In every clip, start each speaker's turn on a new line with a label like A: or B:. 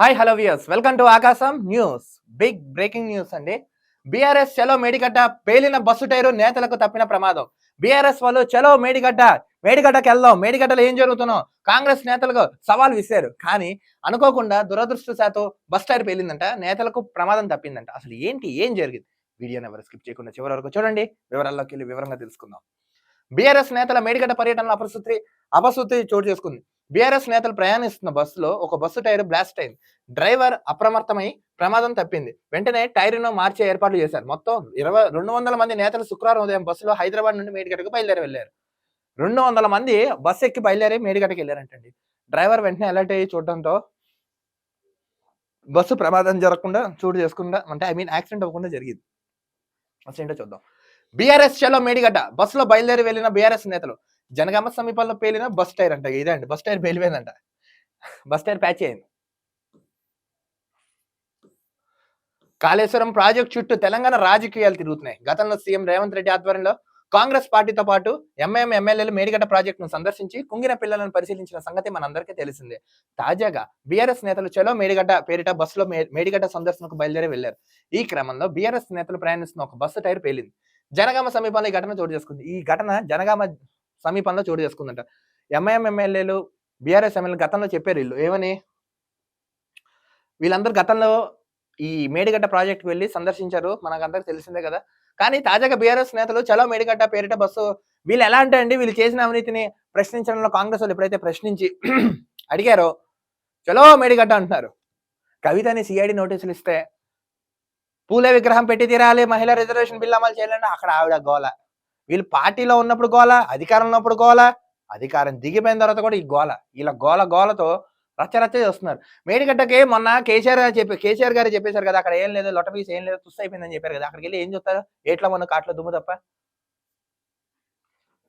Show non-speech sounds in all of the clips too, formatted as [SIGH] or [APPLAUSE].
A: Hi hello views welcome to Akasam news big breaking news అండి. BRS చలో Medigadda పేలిన bus tyre నేతలకు తప్పిన ప్రమాదం. బీఆర్ఎస్ వాళ్ళు చలో మేడిగడ్డ మేడిగడ్డకి వెళ్దాం. మేడిగడ్డలో ఏం జరుగుతుందో కాంగ్రెస్ నేతలకు సవాల్ విసిరారు. కానీ అనుకోకుండా దురదృష్టశాతం బస్ టైర్ పేలిందంట. నేతలకు ప్రమాదం తప్పిందంట. అసలు ఏంటి? ఏం జరిగింది? వీడియోని ఎవరు స్కిప్ చేయకుండా చివరి వరకు చూడండి. వివరాల్లోకి వెళ్ళి వివరంగా తెలుసుకుందాం. బీఆర్ఎస్ నేతల మేడిగడ్డ పర్యటనలో అపశృతి అపశృతి చోటు చేసుకుంది. బీఆర్ఎస్ నేతలు ప్రయాణిస్తున్న బస్సులో ఒక బస్సు టైర్ బ్లాస్ట్ అయింది. డ్రైవర్ అప్రమత్తమై ప్రమాదం తప్పింది. వెంటనే టైర్ను మార్చే ఏర్పాట్లు చేశారు. మొత్తం ఇరవై రెండు వందల మంది నేతలు శుక్రవారం ఉదయం బస్సులో హైదరాబాద్ నుండి మేడిగడ్డకు బయలుదేరి వెళ్ళారు రెండు వందల మంది బస్సు ఎక్కి బయలుదేరి మేడిగడ్డకి వెళ్ళారంటండి. డ్రైవర్ వెంటనే అలర్ట్ అయ్యి చూడడంతో బస్సు ప్రమాదం జరగకుండా చూడు చేసుకుండా అంటే ఐ మీన్ యాక్సిడెంట్ అవ్వకుండా జరిగింది. అసలు ఏంటో చూద్దాం. బీఆర్ఎస్ చలో మేడిగడ్డ. బస్సులో బయలుదేరి వెళ్ళిన బీఆర్ఎస్ నేతలు జనగామ సమీపంలో పేలిన బస్ టైర్ అంట. ఇదే అండి బస్ టైర్ పేలిపోయిందంట. బస్ టైర్ ప్యాచ్ అయింది. కాళేశ్వరం ప్రాజెక్ట్ చుట్టూ తెలంగాణ రాజకీయాలు తిరుగుతున్నాయి. గతంలో సీఎం రేవంత్ రెడ్డి ఆధ్వర్యంలో కాంగ్రెస్ పార్టీతో పాటు ఎంఐఎం ఎమ్మెల్యేలు మేడిగడ్డ ప్రాజెక్టును సందర్శించి కుంగిన పిల్లలను పరిశీలించిన సంగతి మనందరికీ తెలిసిందే. తాజాగా బీఆర్ఎస్ నేతలు చలో మేడిగడ్డ పేరిట బస్సులో మేడిగడ్డ సందర్శనకు బయలుదేరి వెళ్ళారు ఈ క్రమంలో బీఆర్ఎస్ నేతలు ప్రయాణిస్తున్న ఒక బస్సు టైర్ పేలింది. జనగామ సమీపంలో ఈ ఘటన చోటు చేసుకుంది. ఈ ఘటన జనగామ సమీపంలో చోటు చేసుకుందంట. ఎంఐఎం ఎమ్మెల్యేలు బీఆర్ఎస్ ఎమ్మెల్యే గతంలో చెప్పారు వీళ్ళు. ఏమని? వీళ్ళందరూ గతంలో ఈ మేడిగడ్డ ప్రాజెక్ట్కి వెళ్ళి సందర్శించారు. మనకందరికి తెలిసిందే కదా. కానీ తాజాగా బీఆర్ఎస్ నేతలు చలో మేడిగడ్డ పేరిట బస్సు వీళ్ళు ఎలా అంటే అండి వీళ్ళు చేసిన అవినీతిని ప్రశ్నించడంలో కాంగ్రెస్ వాళ్ళు ఎప్పుడైతే ప్రశ్నించి [CLEARS THROAT] అడిగారో చలో మేడిగడ్డ అంటున్నారు. కవితని సిఐడి నోటీసులు ఇస్తే పూలే విగ్రహం పెట్టి తీరాలి మహిళా రిజర్వేషన్ బిల్ అమలు చేయాలంటే అక్కడ ఆవిడ గోల. వీళ్ళు పార్టీలో ఉన్నప్పుడు గోల అధికారంలో ఉన్నప్పుడు గోల అధికారం దిగిపోయిన తర్వాత కూడా ఈ గోల. ఇలా గోల గోలతో రచ్చ రచ్చ చేస్తున్నారు. మేడిగడ్డకి మొన్న కేసీఆర్ గారు చెప్పి కేసీఆర్ గారు చెప్పేశారు కదా అక్కడ ఏం లేదు లొట్ట పీస్ ఏం లేదు తుస్సు అయిపోయిందని చెప్పారు కదా అక్కడికి వెళ్ళి ఏం చూస్తారు? ఏట్లా మన కాట్లో దుమ్ము తప్ప.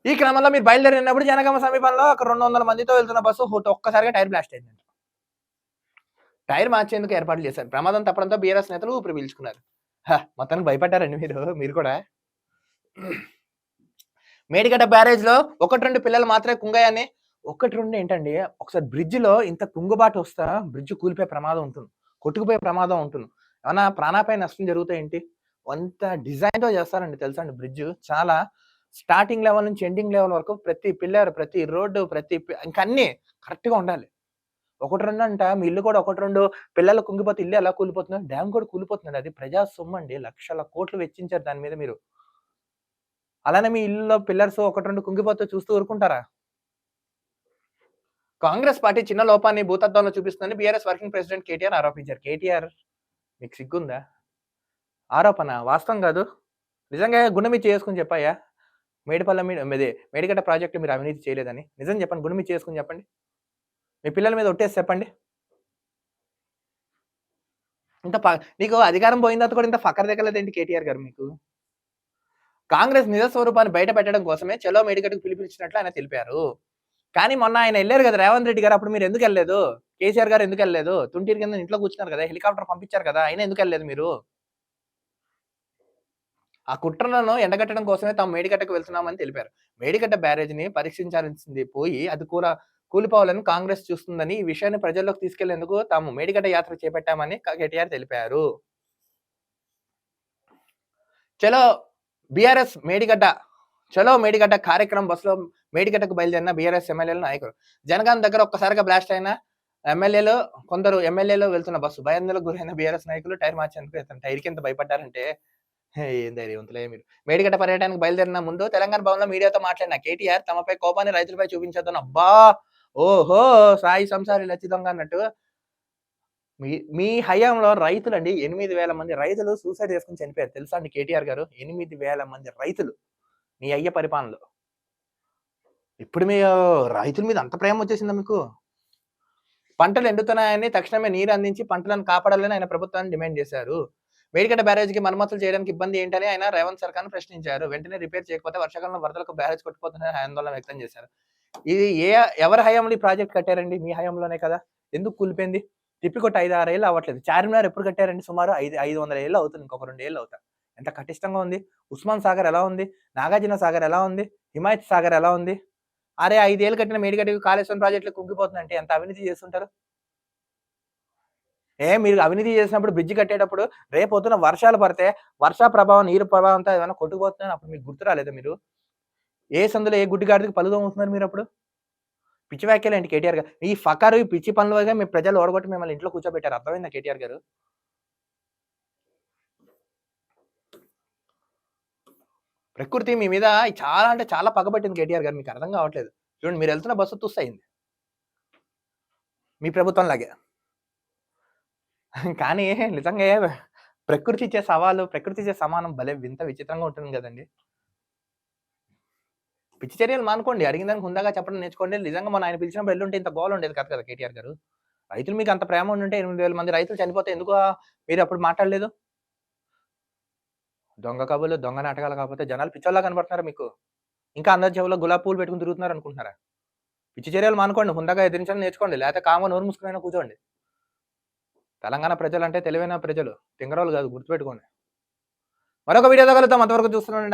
A: ఈ క్రమంలో మీరు బయలుదేరినప్పుడు జనగామ సమీపంలో ఒక రెండు వందల మందితో వెళ్తున్న బస్సు ఒక్కసారిగా టైర్ బ్లాస్ట్ అయింది టైర్ మార్చేందుకు ఏర్పాట్లు చేశారు. ప్రమాదం తప్పడంతో బీఆర్ఎస్ నేతలు ఊపిరి పీల్చుకున్నారు. హ, మొత్తానికి భయపడ్డారండి మీరు మీరు కూడా. మేడిగడ్డ బ్యారేజ్లో ఒకటి రెండు పిల్లలు మాత్రమే కుంగాయని ఒకటి రెండు ఏంటండి ఒకసారి బ్రిడ్జ్లో ఇంత కుంగుబాటు వస్తా బ్రిడ్జ్ కూలిపోయే ప్రమాదం ఉంటుంది. కొట్టుకుపోయే ప్రమాదం ఉంటుంది. ఏమన్నా ప్రాణాపాయ నష్టం జరుగుతాయి ఏంటి? అంత డిజైన్తో చేస్తారండి తెలుసా అండి బ్రిడ్జ్. చాలా స్టార్టింగ్ లెవెల్ నుంచి ఎండింగ్ లెవెల్ వరకు ప్రతి పిల్లర్ ప్రతి రోడ్డు ప్రతి ఇంకా అన్ని కరెక్ట్గా ఉండాలి. ఒకటి రెండు అంట మీ ఇల్లు కూడా ఒకటి రెండు పిల్లలు కుంగిపోతే ఇల్లు ఎలా కూలిపోతున్నారు డ్యామ్ కూడా కూలిపోతుందండి. అది ప్రజా సొమ్ము అండి లక్షల కోట్లు వెచ్చించారు దాని మీద మీరు. అలానే మీ ఇల్లులో పిల్లర్స్ ఒకటి రెండు కుంగిపోతే చూస్తూ ఊరుకుంటారా? కాంగ్రెస్ పార్టీ చిన్న లోపాన్ని భూతత్వంలో చూపిస్తుందని బీఆర్ఎస్ వర్కింగ్ ప్రెసిడెంట్ కేటీఆర్ ఆరోపించారు. కేటీఆర్ మీకు సిగ్గుందా? ఆరోపణ వాస్తవం కాదు. నిజంగా గుండెమి చేసుకుని చెప్పాయా? మేడిపల్ల మీద మీదే మేడిగడ్డ ప్రాజెక్టు మీరు అవినీతి చేయలేదని. నిజం చెప్పండి గుండెమి చేసుకుని చెప్పండి. మీ పిల్లల మీద ఒట్టేసి చెప్పండి. ఇంత నీకు అధికారం పోయిన తర్వాత కూడా ఇంత ఫకర్ దగ్గరలేదేంటి కేటీఆర్ గారు మీకు? కాంగ్రెస్ నిజ స్వరూపాన్ని బయట పెట్టడం కోసమే చలో మేడిగడ్డకు పిలిపించినట్లు ఆయన తెలిపారు. కానీ మొన్న ఆయన వెళ్ళారు కదా రేవంత్ రెడ్డి గారు అప్పుడు మీరు ఎందుకు వెళ్ళలేదు? కేసీఆర్ గారు ఎందుకు వెళ్ళలేదు? తుంటీరు కింద ఇంట్లో కూర్చున్నారు కదా హెలికాప్టర్ పంపించారు కదా ఆయన ఎందుకు వెళ్ళలేదు మీరు? ఆ కుట్రలను ఎండగట్టడం కోసమే తాము మేడిగడ్డకు వెళ్తున్నామని తెలిపారు. మేడిగడ్డ బ్యారేజ్ని పరీక్షించాల్సింది పోయి అది కూడా కూలిపోవాలని కాంగ్రెస్ చూస్తుందని ఈ విషయాన్ని ప్రజల్లోకి తీసుకెళ్ళేందుకు తాము మేడిగడ్డ యాత్ర చేపట్టామని కేటీఆర్ తెలిపారు. చలో బీఆర్ఎస్ మేడిగడ్డ చలో మేడిగడ్డ కార్యక్రమం బస్సులో మేడిగడ్డకు బయలుదేరిన బీఆర్ఎస్ ఎమ్మెల్యేల నాయకులు. జనగాం దగ్గర ఒక్కసారిగా బ్లాస్ట్ అయిన ఎమ్మెల్యేలు కొందరు ఎమ్మెల్యేలు వెళ్తున్న బస్సు భయాందోళనకు గురైన బీఆర్ఎస్ నాయకులు టైర్ మార్చేందుకు టైర్ టైర్కి ఎంత భయపడ్డారంటే హే, ఏం ధైర్యవంతులే మీరు. మేడిగడ్డ పర్యటనకు బయలుదేరిన ముందు తెలంగాణ భవన్లో మీడియాతో మాట్లాడిన కేటీఆర్ తమపై కోపాన్ని రైతులపై చూపించొద్దని అబ్బా! ఓహో! సాయి సంసారి లచ్చి దొంగ అన్నట్టు. మీ మీ హయాంలో రైతులండి ఎనిమిది వేల మంది రైతులు సూసైడ్ చేసుకుని చనిపోయారు. తెలుసా అండి కేటీఆర్ గారు? ఎనిమిది వేల మంది రైతులు మీ అయ్య పరిపాలనలో. ఇప్పుడు మీ రైతుల మీద అంత ప్రేమ వచ్చేసిందా మీకు? పంటలు ఎండుతున్నాయని తక్షణమే నీరు అందించి పంటలను కాపాడాలని ఆయన ప్రభుత్వాన్ని డిమాండ్ చేశారు. మేడిగడ్డ బ్యారేజ్కి మరమ్మతులు చేయడానికి ఇబ్బంది ఏంటని ఆయన రేవంత్ సర్కార్ను ప్రశ్నించారు. వెంటనే రిపేర్ చేయకపోతే వర్షాకాలంలో వరదలకు బ్యారేజ్ కొట్టుకుపోతుందని ఆందోళన వ్యక్తం చేశారు. ఇది ఏ ఎవరి హయాంలో ఈ ప్రాజెక్ట్ కట్టారండి? మీ హయాంలోనే కదా? ఎందుకు కూలిపోయింది? తిప్పికొట్టి ఐదు ఆరు ఏళ్ళు అవ్వట్లేదు. చార్మినార్ ఎప్పుడు కట్టారండి? సుమారు ఐదు ఐదు వందల ఏళ్ళు అవుతుంది. ఇంకొక రెండు ఏళ్ళు అవుతా. ఎంత కటిష్టంగా ఉంది? ఉస్మాన్ సాగర్ ఎలా ఉంది? నాగార్జున సాగర్ ఎలా ఉంది? హిమాయత్ సాగర్ ఎలా ఉంది? అరే ఐదేళ్ళు కట్టిన మేడిగడ్డకి కాళేశ్వరం ప్రాజెక్టులు కుంగిపోతుందంటే ఎంత అవినీతి చేస్తుంటారు? ఏ మీరు అవినీతి చేసినప్పుడు బ్రిడ్జ్ కట్టేటప్పుడు రేపు పొద్దున వర్షాలు పడితే వర్ష ప్రభావం నీరు ప్రభావంతో ఏమైనా కొట్టుకుపోతుందని అప్పుడు మీకు గుర్తు రాలేదు మీరు? ఏ సందులో ఏ గుడ్డిగాడికి పలుదం అవుతున్నారు మీరు అప్పుడు? పిచ్చి వ్యాఖ్యలు ఏంటి కేటీఆర్ గారు? ఈ ఫకారు ఈ పిచ్చి పనులుగా మీ ప్రజలు ఓడగొట్టి మిమ్మల్ని ఇంట్లో కూర్చోబెట్టారు. అర్థమైందా కేటీఆర్ గారు? ప్రకృతి మీ మీద చాలా అంటే చాలా పగబట్టింది కేటీఆర్ గారు. మీకు అర్థం కావట్లేదు. చూడండి మీరు వెళ్తున్న బస్సు తుస్తయింది మీ ప్రభుత్వం లాగే. కానీ నిజంగా ప్రకృతి ఇచ్చే సవాలు ప్రకృతి ఇచ్చే సమానం భలే వింత విచిత్రంగా ఉంటుంది కదండి. పిచ్చి చర్యలు మానుకోండి. అడిగిన దానికి హుందాగా చెప్పడం నేర్చుకోండి. నిజంగా మన ఆయన పిలిచినప్పుడు ఎల్లుంటే ఇంత గోల్ ఉండేది కదా కదా కేటీఆర్ గారు. రైతులు మీకు అంత ప్రేమ ఉండుంటే ఎనిమిది వేల మంది రైతులు చనిపోతే ఎందుకు మీరు అప్పుడు మాట్లాడలేదు? దొంగ కబులు దొంగ నాటకాలు కాకపోతే జనాలు పిచ్చోళ్ళ కనబడుతున్నారు మీకు? ఇంకా అందరి చెవులో గులాబీ పూలు పెట్టుకుని తిరుగుతున్నారు అనుకుంటున్నారా? పిచ్చి చర్యలు మానుకోండి. హుందాగా ఎదిరించడం నేర్చుకోండి. లేకపోతే కామ నోరు ముసుకునైనా కూర్చోండి. తెలంగాణ ప్రజలు అంటే తెలివైన ప్రజలు. తింగరోలు కాదు గుర్తుపెట్టుకోండి. మరొక వీడియో కలుగుతాం అంతవరకు చూస్తున్నాను